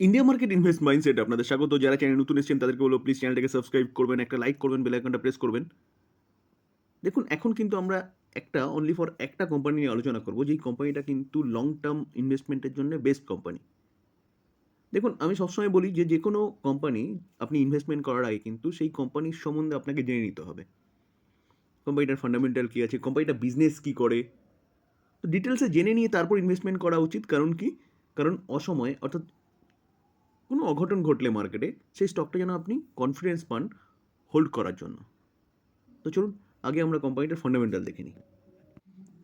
India market invest mindset আপনাদের স্বাগত। যারা চ্যানেল নতুন এসেছেন, তাদেরকে বলো প্লিজ চ্যানেলটাকে সাবস্ক্রাইব করবেন, একটা লাইক করবেন বেল আইকনটা প্রেস করবেন। দেখুন, এখন কিন্তু আমরা একটা অনলি ফর একটা কোম্পানি নিয়ে আলোচনা করব, যেই কোম্পানিটা কিন্তু লং টার্ম ইনভেস্টমেন্টের জন্য বেস্ট কোম্পানি দেখুন, আমি সবসময় বলি যে যে কোনো কোম্পানি আপনি ইনভেস্টমেন্ট করার আগে কিন্তু সেই কোম্পানির সম্বন্ধে আপনাকে জেনে নিতে হবে। কোম্পানিটার ফান্ডামেন্টাল কী আছে কোম্পানিটা বিজনেস কী করে? তো ডিটেলসে জেনে নিয়ে তারপর ইনভেস্টমেন্ট করা উচিত, কারণ কি? কারণ অসময়ে, অর্থাৎ কোনো অঘটন ঘটলে মার্কেটে সেই স্টকটা যেন আপনি কনফিডেন্স পান হোল্ড করার জন্য। তো চলুন, আগে আমরা কোম্পানিটার ফান্ডামেন্টাল দেখে নিই।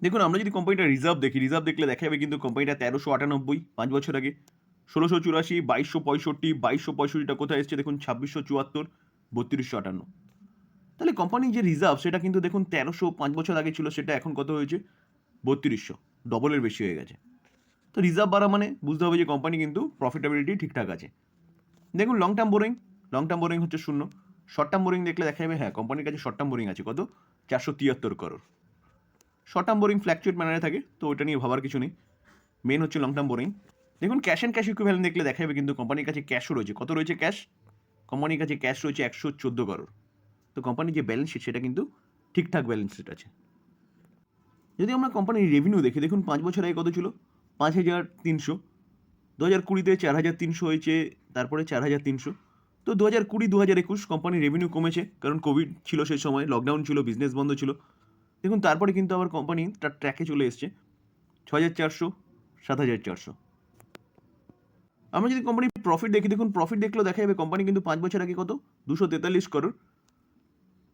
দেখুন, আমরা যদি কোম্পানিটার রিজার্ভ দেখি রিজার্ভ দেখলে দেখা যাবে কিন্তু কোম্পানিটা তেরোশো আটানব্বই, পাঁচ বছর আগে। ষোলোশো চুরাশি, বাইশশো পঁয়ষট্টি, বাইশশো পঁয়ষট্টিটা কোথায় এসছে দেখুন, ছাব্বিশশো চুয়াত্তর, বত্রিশশো আটান্ন। তাহলে কোম্পানির যে রিজার্ভ সেটা কিন্তু দেখুন, তেরোশো পাঁচ বছর আগে ছিল, সেটা এখন কত হয়েছে? বত্রিশশো ডবলের বেশি হয়ে গেছে। তো রিজার্ভ বাড়া মানে বুঝতে হবে যে কোম্পানি কিন্তু প্রফিটেবিলিটি ঠিকঠাক আছে। দেখুন long term borrowing long term borrowing হচ্ছে শূন্য। শর্ট টার্ম বোরিং দেখলে দেখা যাবে হ্যাঁ কোম্পানির কাছে শর্ট টার্ম বোরিং আছে, কত? চারশো তিয়াত্তর crore short term borrowing fluctuate ম্যানারে থাকে, তো ওটা নিয়ে ভাবার কিছু নেই। মেন হচ্ছে লং টার্ম বোরিং দেখুন ক্যাশ অ্যান্ড ক্যাশ ইকুইভ্যালেন্ট দেখলে দেখা যাবে কিন্তু কোম্পানির কাছে ক্যাশও রয়েছে। কত রয়েছে ক্যাশ কোম্পানির কাছে ক্যাশ রয়েছে একশো চোদ্দ করোড় তো কোম্পানির যে ব্যালেন্স শিট সেটা কিন্তু ঠিকঠাক ব্যালেন্স শিট আছে। যদি আমরা কোম্পানির রেভিনিউ দেখি, দেখুন, পাঁচ বছর আগে কত ছিল? পাঁচ হাজার তিনশো, দু হাজার কুড়িতে চার হাজার তিনশো হয়েছে, তারপরে চার হাজার তিনশো। তো দু হাজার কুড়ি, দু হাজার একুশ কোম্পানির রেভিনিউ কমেছে, কারণ কোভিড ছিল সেই সময় লকডাউন ছিল বিজনেস বন্ধ ছিল। দেখুন, তারপরে কিন্তু আবার কোম্পানি তার ট্র্যাকে চলে এসছে ছ হাজার চারশো, সাত হাজার চারশো। আমরা যদি কোম্পানির প্রফিট দেখি, দেখুন প্রফিট দেখলেও দেখা যাবে কোম্পানি কিন্তু পাঁচ বছর আগে কত? দুশো তেতাল্লিশ করোড়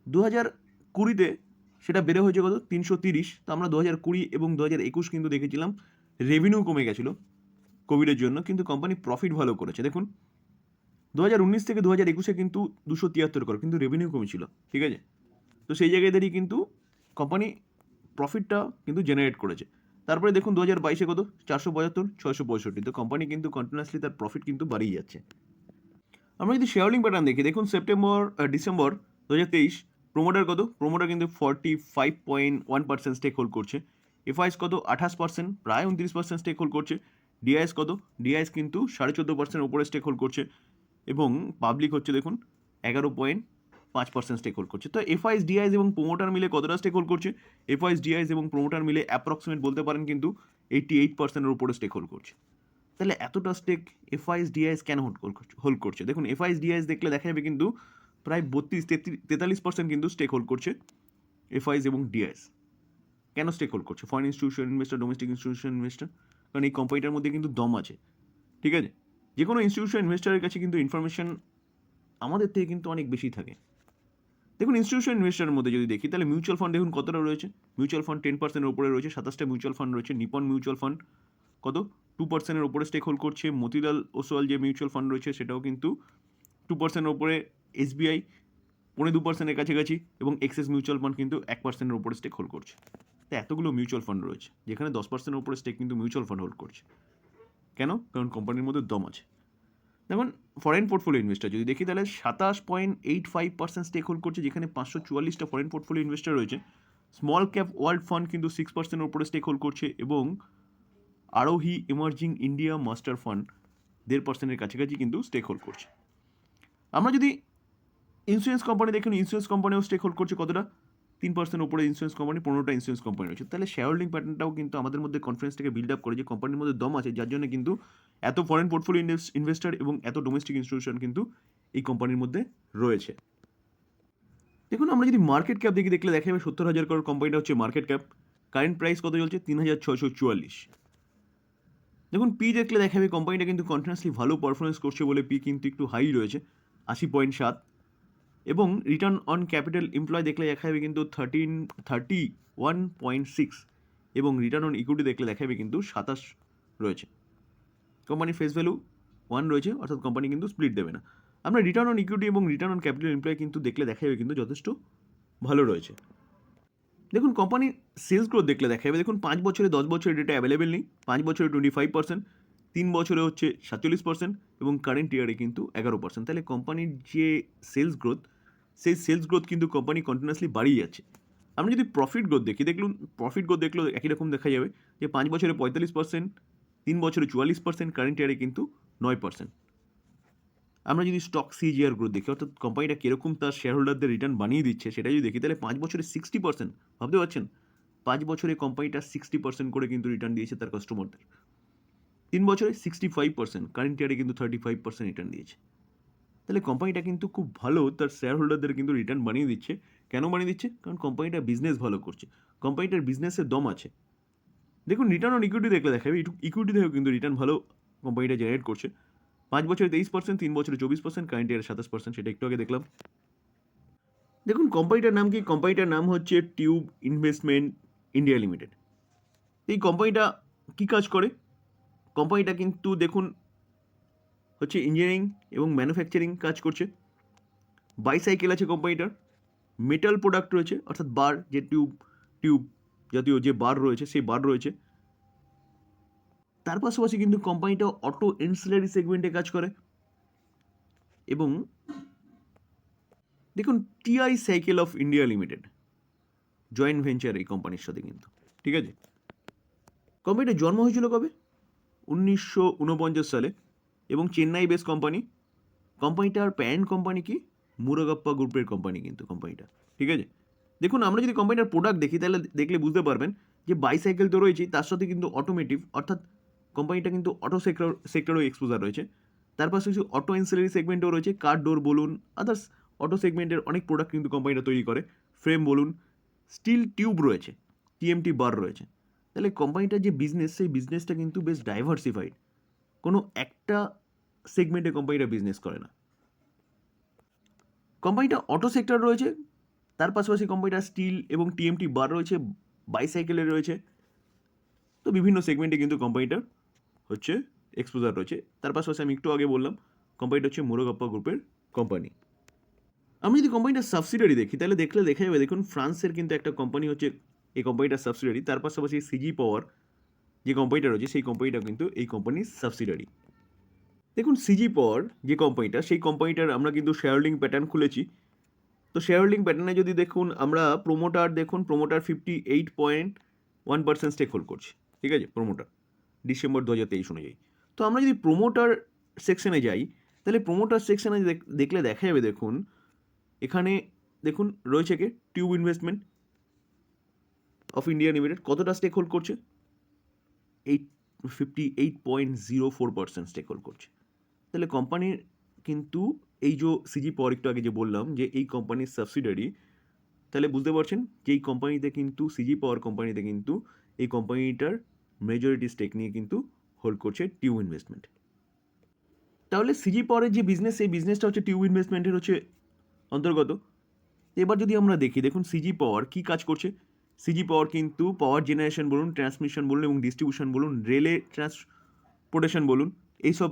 দু হাজার কুড়িতে সেটা বেড়ে হয়েছে কত? তিনশো তিরিশ। তো আমরা দু হাজার কুড়ি এবং দু হাজার একুশ কিন্তু দেখেছিলাম রেভিনিউ কমে গেছিল কোভিডের জন্য, কিন্তু কোম্পানি প্রফিট ভালো করেছে। দেখুন দু হাজার উনিশ থেকে দু হাজার একুশে কিন্তু দুশো তিয়াত্তর করে কিন্তু রেভিনিউ কমেছিল, ঠিক আছে? তো সেই জায়গায় দাঁড়িয়ে কিন্তু কোম্পানি প্রফিটটা কিন্তু জেনারেট করেছে। তারপরে দেখুন দু হাজার বাইশে কত? চারশো পঁচাত্তর, ছয়শো পঁয়ষট্টি। তো কোম্পানি কিন্তু কন্টিনিউসলি তার প্রফিট কিন্তু বাড়িয়ে যাচ্ছে। আমরা যদি শেয়ার প্যাটার্ন দেখি, দেখুন সেপ্টেম্বর ডিসেম্বর দু হাজার তেইশ প্রোমোটার কত? প্রোমোটার কিন্তু forty five point one percent stake hold করছে। এফআইএস কত? আঠাশ পার্সেন্ট প্রায় উনত্রিশ পার্সেন্ট স্টেক হোল্ড করছে ডিআইএস কত? ডিআইএস কিন্তু সাড়ে চোদ্দ পার্সেন্ট উপরে স্টেক হোল্ড করছে। এবং পাবলিক হচ্ছে দেখুন, এগারো পয়েন্ট পাঁচ পার্সেন্ট স্টেক হোল্ড করছে। তো এফআইএস ডিআইএস এবং প্রোমোটার মিলে কতটা স্টেক হোল্ড করছে এফআইএস ডিআইএস এবং প্রোমোটার মিলে অ্যাপ্রক্সিমেট বলতে পারেন কিন্তু এইটটি এইট পার্সেন্টের উপরে স্টেক হোল্ড করছে। তাহলে এতটা স্টেক এফআইএস ডিআইএস কেন হোল্ড হোল্ড করছে? দেখুন এফআইএস ডিআইএস দেখলে দেখা যাবে কিন্তু প্রায় বত্রিশ তেতাল্লিশ পার্সেন্ট কিন্তু স্টেক হোল্ড করছে এফআইএস এবং ডিআইএস কেন স্টেক হোল্ড করছে? Foreign institution investor domestic institution investor কারণ এই কোম্পানিটার মধ্যে কিন্তু দম আছে। ঠিক আছে? যে কোনো ইনস্টিটিউশন ইনভেস্টারের কাছে কিন্তু ইনফরমেশন আমাদের থেকে কিন্তু অনেক বেশি থাকে। দেখুন ইনস্টিটিউশন ইনভেস্টারের মধ্যে যদি দেখি, তাহলে মিউচুয়াল ফান্ড দেখুন কতটা রয়েছে? মিউচুয়াল ফান্ড টেন পার্সেন্টের উপরে রয়েছে, সাতাশটা মিউচুয়াল ফান্ড রয়েছে, নিপন মিউচুয়াল ফান্ড কত? টু পার্সেন্টের উপরে স্টেক হোল্ড করছে, মতিলাল ওসওয়াল যে মিউচুয়াল ফান্ড রয়েছে, সেটাও কিন্তু টু পার্সেন্টের উপরে এসবিআই পৌনে দু পার্সেন্টের কাছাকাছি, এবং এক্সেস মিউচুয়াল ফান্ড কিন্তু এক পার্সেন্টের উপরে স্টেক হোল্ড করছে। তো এতগুলো মিউচুয়াল ফান্ড রয়েছে, যেখানে দশ পার্সেন্টের উপরে স্টেক কিন্তু মিউচুয়াল ফান্ড হোল্ড করছে। কেন? কারণ কোম্পানির মধ্যে দম আছে। যেমন ফরেন পোর্টফোলিও ইনভেস্টার যদি দেখি তাহলে সাতাশ point eight five percent stake hold করছে, যেখানে পাঁচশো চুয়াল্লিশটা ফরেন পোর্টফোলিও ইনভেস্টার রয়েছে। স্মল ক্যাপ ওয়ার্ল্ড ফান্ড কিন্তু সিক্স পার্সেন্টের উপরে স্টেক হোল্ড করছে এবং Arohi emerging India master fund দেড় পার্সেন্টের কাছাকাছি কিন্তু স্টেক হোল্ড করছে। আমরা যদি ইন্স্যুরেন্স কোম্পানি দেখুন ইন্স্যুরেন্স কোম্পানিও স্টেক হোল্ড করছে কতটা? তিন পার্সেন্ট উপরে ইন্স্যুরেন্স কোম্পানি পনেরোটা ইন্স্যুরেন্স কোম্পানি রয়েছে। তাহলে শেয়ার হোল্ডিং প্যাটার্নটাও কিন্তু আমাদের মধ্যে কনফিডেন্সটাকে বিল্ড আপ করে যে কোম্পানির মধ্যে দম আছে, যার জন্য কিন্তু এত ফরেন পোর্টফোলিও ইনভেস্টার এবং এত ডোমেস্টিক ইনস্টিটিউশন কিন্তু এই কোম্পানির মধ্যে রয়েছে। দেখুন, আমরা যদি মার্কেট ক্যাপ দেখি দেখলে দেখা যাবে সত্তর হাজার করোড় কোম্পানিটা হচ্ছে মার্কেট ক্যাপ কারেন্ট প্রাইস কত চলছে? তিন হাজার ছয়শো চুয়াল্লিশ। দেখুন পি দেখলে দেখা যাবে কোম্পানিটা কিন্তু কন্টিনিউসলি ভালো পারফরমেন্স করছে বলে পি কিন্তু একটু হাই রয়েছে, আশি পয়েন্ট সাত। এবং রিটার্ন অন ক্যাপিটাল এমপ্লয় দেখলে দেখা যাবে কিন্তু thirteen thirty one point six এবং রিটার্ন অন ইকুইটি দেখলে দেখা যাবে কিন্তু সাতাশ রয়েছে। কোম্পানির ফেস ভ্যালু ওয়ান রয়েছে, অর্থাৎ কোম্পানি কিন্তু স্প্লিট দেবে না। আমরা রিটার্ন অন ইকুইটি এবং রিটার্ন অন ক্যাপিটাল এমপ্লয় কিন্তু দেখলে দেখা যাবে কিন্তু যথেষ্ট ভালো রয়েছে। দেখুন কোম্পানির সেলস গ্রোথ দেখলে দেখা যাবে, দেখুন, পাঁচ বছরে দশ বছরের ডেটা অ্যাভেলেবেল নেই, পাঁচ বছরে টোয়েন্টি ফাইভ পার্সেন্ট তিন বছরে হচ্ছে সাতচল্লিশ পার্সেন্ট এবং কারেন্ট ইয়ারে কিন্তু এগারো পার্সেন্ট তাহলে কোম্পানির যে সেলস গ্রোথ সেই সেলস গ্রোথ কিন্তু কোম্পানি কন্টিনিউসলি বাড়িয়ে যাচ্ছে। আমরা যদি প্রফিট গ্রোথ দেখি, দেখলুন প্রফিট গ্রোথ দেখলেও একই রকম দেখা যাবে যে পাঁচ বছরে পঁয়তাল্লিশ পার্সেন্ট তিন বছরে চুয়াল্লিশ পার্সেন্ট কারেন্ট ইয়ারে কিন্তু নয় পার্সেন্ট আমরা যদি স্টক সিজিআর গ্রোথ দেখি, অর্থাৎ কোম্পানিটা কীরকম তার শেয়ার হোল্ডারদের রিটার্ন বানিয়ে দিচ্ছে, সেটা যদি দেখি, তাহলে পাঁচ বছরে সিক্সটি পার্সেন্ট ভাবতে পারছেন? পাঁচ বছরে কোম্পানিটা সিক্সটি পার্সেন্ট করে কিন্তু রিটার্ন দিয়েছে তার কাস্টমারদের তিন বছরে সিক্সটি ফাইভ পার্সেন্ট কারেন্ট ইয়ারে কিন্তু থার্টি ফাইভ পার্সেন্ট রিটার্ন দিয়েছে। তাহলে কোম্পানিটা কিন্তু খুব ভালো, তার শেয়ার হোল্ডারদের কিন্তু রিটার্ন বানিয়ে দিচ্ছে। কেন বানিয়ে দিচ্ছে? কারণ কোম্পানিটা বিজনেস ভালো করছে। কোম্পানিটার বিজনেসের দম আছে। দেখুন রিটার্ন অন ইকুইটি দেখলে দেখাবে ইকুইটি থেকেও কিন্তু রিটার্ন ভালো কোম্পানিটা জেনারেট করছে। পাঁচ বছরে তেইশ পার্সেন্ট তিন বছরে চব্বিশ পার্সেন্ট কারেন্ট ইয়ারে সাতাশ পার্সেন্ট সেটা একটু আগে দেখলাম। দেখুন কোম্পানিটার নাম কি? কোম্পানিটার নাম হচ্ছে টিউব ইনভেস্টমেন্ট ইন্ডিয়া লিমিটেড এই কোম্পানিটা কী কাজ করে? কোম্পানিটা কিন্তু দেখুন হচ্ছে ইঞ্জিনিয়ারিং এবং ম্যানুফ্যাকচারিং কাজ করছে। বাইসাইকেল আছে কোম্পানিটার মেটাল প্রোডাক্ট রয়েছে, অর্থাৎ বার, যে টিউব টিউব জাতীয় যে বার রয়েছে, সেই বার রয়েছে। তার পাশাপাশি কিন্তু কোম্পানিটা অটো এনসিলারি সেগমেন্টে কাজ করে। এবং দেখুন TI cycle of India limited joint venture এই কোম্পানির সাথে কিন্তু, ঠিক আছে? কোম্পানিটার জন্ম হয়েছিল কবে? উনিশশো উনপঞ্চাশ সালে। এবং চেন্নাই বেস কোম্পানি কোম্পানিটার প্যারেন্ট কোম্পানি কি? মুরাগাপ্পা গ্রুপের কোম্পানি কিন্তু কোম্পানিটা ঠিক আছে? দেখুন, আমরা যদি কোম্পানিটার প্রোডাক্ট দেখি, তাহলে দেখলে বুঝতে পারবেন যে বাইসাইকেল তো রয়েছে তার সাথে কিন্তু অটোমেটিভ অর্থাৎ কোম্পানিটা কিন্তু অটো সেক্টর সেক্টরেও এক্সপোজার রয়েছে। তার পাশাপাশি অটো এনসিলারি সেগমেন্টও রয়েছে কার ডোর বলুন আদার্স অটো সেগমেন্টের অনেক প্রোডাক্ট কিন্তু কোম্পানিটা তৈরি করে। ফ্রেম বলুন স্টিল টিউব রয়েছে টিএমটি বার রয়েছে। তাহলে কোম্পানিটার যে বিজনেস সেই বিজনেসটা কিন্তু বেশ ডাইভার্সিফাইড কোনো একটা সেগমেন্টে কোম্পানিটা বিজনেস করে না। কোম্পানিটা অটো সেক্টর রয়েছে, তার পাশাপাশি কোম্পানিটা স্টিল এবং টিএমটি বার রয়েছে বাইসাইকেলে রয়েছে। তো বিভিন্ন সেগমেন্টে কিন্তু কোম্পানিটার হচ্ছে এক্সপোজার রয়েছে। তার পাশাপাশি আমি একটু আগে বললাম কোম্পানিটা হচ্ছে মুরগাপ্পা গ্রুপের কোম্পানি আমি যদি কোম্পানিটার সাবসিডারি দেখি, তাহলে দেখলে দেখা যাবে, দেখুন, ফ্রান্সের কিন্তু একটা কোম্পানি হচ্ছে, এই কোম্পানিটার সাবসিডারি তার পাশাপাশি সিজি পাওয়ার যে কোম্পানিটা রয়েছে, সেই কোম্পানিটা কিন্তু এই কোম্পানির সাবসিডারি দেখুন সিজি পর যে কোম্পানিটা সেই কোম্পানিটার আমরা কিন্তু শেয়ার হোল্ডিং প্যাটার্ন খুলেছি। তো শেয়ার হোল্ডিং প্যাটার্নে যদি দেখুন, আমরা প্রোমোটার দেখুন promoter fifty eight point one percent stake hold করছি। ঠিক আছে? প্রোমোটার ডিসেম্বর দু হাজার তেইশ অনুযায়ী। তো আমরা যদি প্রোমোটার সেকশনে যাই, তাহলে প্রোমোটার সেকশনে দেখলে দেখা যাবে দেখুন, এখানে দেখুন, রয়েছে কে? Tube investment of India limited কতটা স্টেক হোল্ড করছে? Eight fifty eight point zero four percent stake hold করছে। তাহলে কোম্পানির কিন্তু এই যে সিজি পাওয়ার একটু আগে যে বললাম যে এই কোম্পানির সাবসিডারি তাহলে বুঝতে পারছেন যে এই কোম্পানিতে কিন্তু সিজি পাওয়ার কোম্পানিতে কিন্তু এই কোম্পানিটার মেজরিটি স্টেক নিয়ে কিন্তু হোল্ড করছে টিউ ইনভেস্টমেন্ট তাহলে সিজি পাওয়ারের যে বিজনেস সেই বিজনেসটা হচ্ছে টিউ ইনভেস্টমেন্টের হচ্ছে অন্তর্গত। এবার যদি আমরা দেখি, দেখুন সিজি পাওয়ার কী কাজ করছে? সিজি পাওয়ার কিন্তু পাওয়ার জেনারেশন বলুন, ট্রান্সমিশন বলুন এবং ডিস্ট্রিবিউশন বলুন, রেলে ট্রান্সপোর্টেশন বলুন, এইসব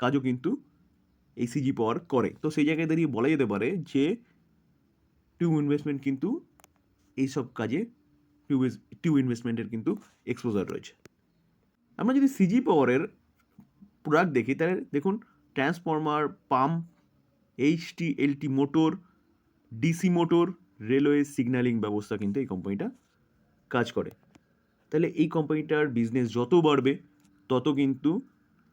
কাজও কিন্তু এই সিজি পাওয়ার করে। তো সেই জায়গায় দাঁড়িয়ে বলা যেতে পারে যে টিউ ইনভেস্টমেন্ট কিন্তু এইসব কাজে টিউব টিউ ইনভেস্টমেন্টের কিন্তু এক্সপোজার রয়েছে। আমরা যদি সিজি পাওয়ারের প্রোডাক্ট দেখি, তাহলে দেখুন transformer pump HT LT motor DC motor railway signalling ব্যবস্থা কিন্তু এই কোম্পানিটা কাজ করে। তাহলে এই কোম্পানিটার বিজনেস যত বাড়বে, তত কিন্তু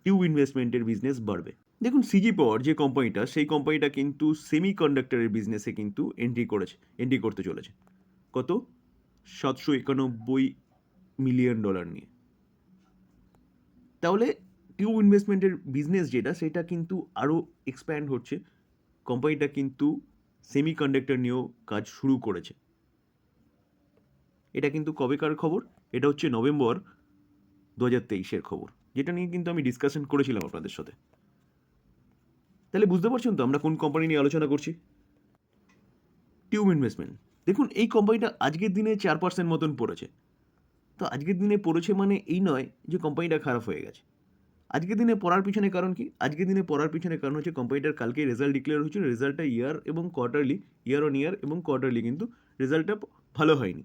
টিউ ইনভেস্টমেন্টের বিজনেস বাড়বে। দেখুন সিজি পাওয়ার যে কোম্পানিটা সেই কোম্পানিটা কিন্তু সেমি কন্ডাক্টরের বিজনেসে কিন্তু এন্ট্রি করেছে এন্ট্রি করতে চলেছে। কত? সাতশো একানব্বই মিলিয়ন ডলার নিয়ে। তাহলে টিউ ইনভেস্টমেন্টের বিজনেস যেটা, সেটা কিন্তু আরও এক্সপ্যান্ড হচ্ছে। কোম্পানিটা কিন্তু সেমি কন্ডাক্টর নিয়েও কাজ শুরু করেছে। এটা কিন্তু কবেকার খবর? এটা হচ্ছে নভেম্বর দু হাজার তেইশের খবর, যেটা নিয়ে কিন্তু আমি ডিসকাশন করেছিলাম আপনাদের সাথে। তাহলে বুঝতে পারছেন তো আমরা কোন কোম্পানি নিয়ে আলোচনা করছি? টিউব ইনভেস্টমেন্ট দেখুন, এই কোম্পানিটা আজকের দিনে চার পার্সেন্ট মতন পড়েছে। তো আজকের দিনে পড়েছে মানে এই নয় যে কোম্পানিটা খারাপ হয়ে গেছে। আজকের দিনে পড়ার পিছনে কারণ কি? আজকের দিনে পড়ার পিছনে কারণ হচ্ছে কোম্পানিটার কালকে রেজাল্ট ডিক্লেয়ার হয়েছিল রেজাল্টটা ইয়ার এবং কোয়ার্টারলি ইয়ার অন ইয়ার এবং কোয়ার্টারলি কিন্তু রেজাল্টটা ভালো হয়নি।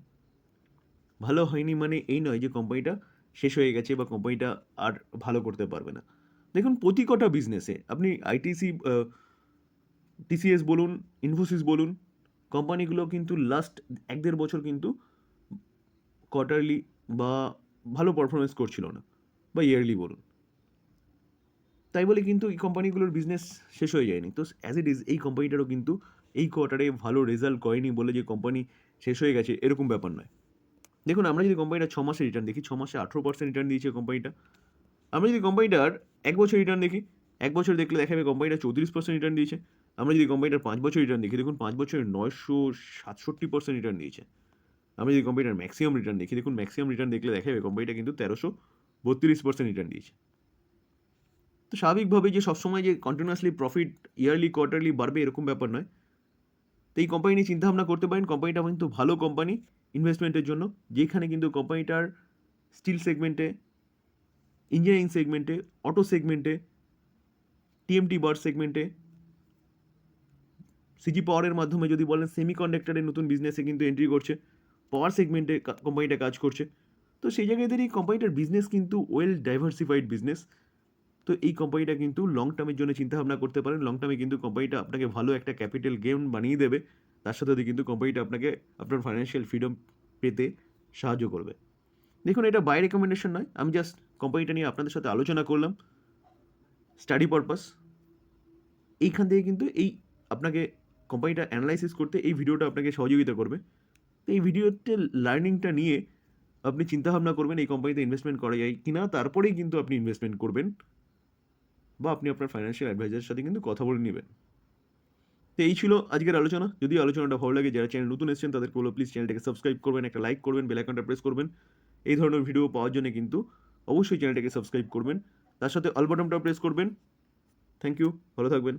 ভালো হয়নি মানে এই নয় যে কোম্পানিটা শেষ হয়ে গেছে বা কোম্পানিটা আর ভালো করতে পারবে না। দেখুন, প্রতি কটা বিজনেসে আপনি আইটিসি টিসিএস বলুন ইনফোসিস বলুন কোম্পানিগুলো কিন্তু লাস্ট এক দেড় বছর কিন্তু কোয়ার্টারলি বা ভালো পারফরমেন্স করছিল না, বা ইয়ারলি বলুন। তাই বলে কিন্তু এই কোম্পানিগুলোর বিজনেস শেষ হয়ে যায়নি। তো অ্যাজ ইট ইজ এই কোম্পানিটারও কিন্তু এই কোয়ার্টারে ভালো রেজাল্ট করেনি বলে যে কোম্পানি শেষ হয়ে গেছে, এরকম ব্যাপার নয়। দেখুন, আমরা যদি কোম্পানিটা ছ মাসে রিটার্ন দেখি, ছ মাসে আঠেরো পার্সেন্ট রিটার্ন দিয়েছে কোম্পানিটা আমরা যদি কোম্পানিটার এক বছর রিটার্ন দেখি, এক বছর দেখলে দেখা যাবে কোম্পানিটা চৌত্রিশ পার্সেন্ট রিটার্ন দিয়েছে। আমরা যদি কোম্পানিটার পাঁচ বছর রিটার্ন দেখি, দেখুন, পাঁচ বছরে নয়শো সাতষট্টি পার্সেন্ট রিটার্ন দিয়েছে। আমরা যদি কোম্পানিটার ম্যাক্সিমাম রিটার্ন দেখি, দেখুন ম্যাক্সিমাম রিটার্ন দেখলে দেখা যাবে কোম্পানিটা কিন্তু তেরোশো বত্রিশ পার্সেন্ট রিটার্ন দিয়েছে। তো স্বাভাবিকভাবে যে সবসময় যে কন্টিনিউয়াসলি প্রফিট ইয়ারলি কোয়ার্টারলি বাড়বে এরকম ব্যাপার নয়। তো এই কোম্পানি নিয়ে চিন্তাভাবনা করতে পারেন। কোম্পানিটা কিন্তু ভালো কোম্পানি ইনভেস্টমেন্টের জন্য। যেখানে কিন্তু কোম্পানিটার স্টিল সেগমেন্টে ইঞ্জিনিয়ারিং সেগমেন্টে অটো সেগমেন্টে টিএমটি বার সেগমেন্টে সিজি পাওয়ারের মাধ্যমে যদি বলেন সেমি কন্ডাক্টরের নতুন বিজনেসে কিন্তু এন্ট্রি করছে পাওয়ার সেগমেন্টে কোম্পানিটা কাজ করছে। তো সেই জায়গায় দাঁড়িয়ে কোম্পানিটার বিজনেস কিন্তু ওয়েল ডাইভার্সিফাইড বিজনেস তো এই কোম্পানিটা কিন্তু লং টার্মের জন্য চিন্তাভাবনা করতে পারেন। লং টার্মে কিন্তু কোম্পানিটা আপনাকে ভালো একটা ক্যাপিটাল গেম বানিয়ে দেবে। তার সাথে সাথে কিন্তু কোম্পানিটা আপনাকে আপনার ফাইন্যান্সিয়াল ফ্রিডম পেতে সাহায্য করবে। দেখুন, এটা বাই রেকমেন্ডেশন নয়। আমি জাস্ট কোম্পানিটা নিয়ে আপনাদের সাথে আলোচনা করলাম। স্টাডি পারপাস এইখান থেকে কিন্তু এই আপনাকে কোম্পানিটা অ্যানালাইসিস করতে এই ভিডিওটা আপনাকে সহযোগিতা করবে। তো এই ভিডিওতে লার্নিংটা নিয়ে আপনি চিন্তাভাবনা করবেন, এই কোম্পানিতে ইনভেস্টমেন্ট করা যায় কিনা। তারপরেই কিন্তু আপনি ইনভেস্টমেন্ট করবেন। বা আপনি আপনার ফাইন্যান্সিয়াল অ্যাডভাইজারের সাথে কিন্তু কথা বলে নেবেন। তো এই ছিল আজকের আলোচনা। যদি আলোচনাটা ভালো লাগে, যারা চ্যানেল নতুন এসেছেন, তাদেরকে বলো প্লিজ চ্যানেলটাকে সাবস্ক্রাইব করবেন, একটা লাইক করবেন বেল আইকনটা প্রেস করবেন। এই ধরনের ভিডিও পাওয়ার জন্য কিন্তু অবশ্যই চ্যানেলটাকে সাবস্ক্রাইব করবেন। তার সাথে অল প্রেস করবেন। থ্যাংক ইউ ভালো থাকবেন।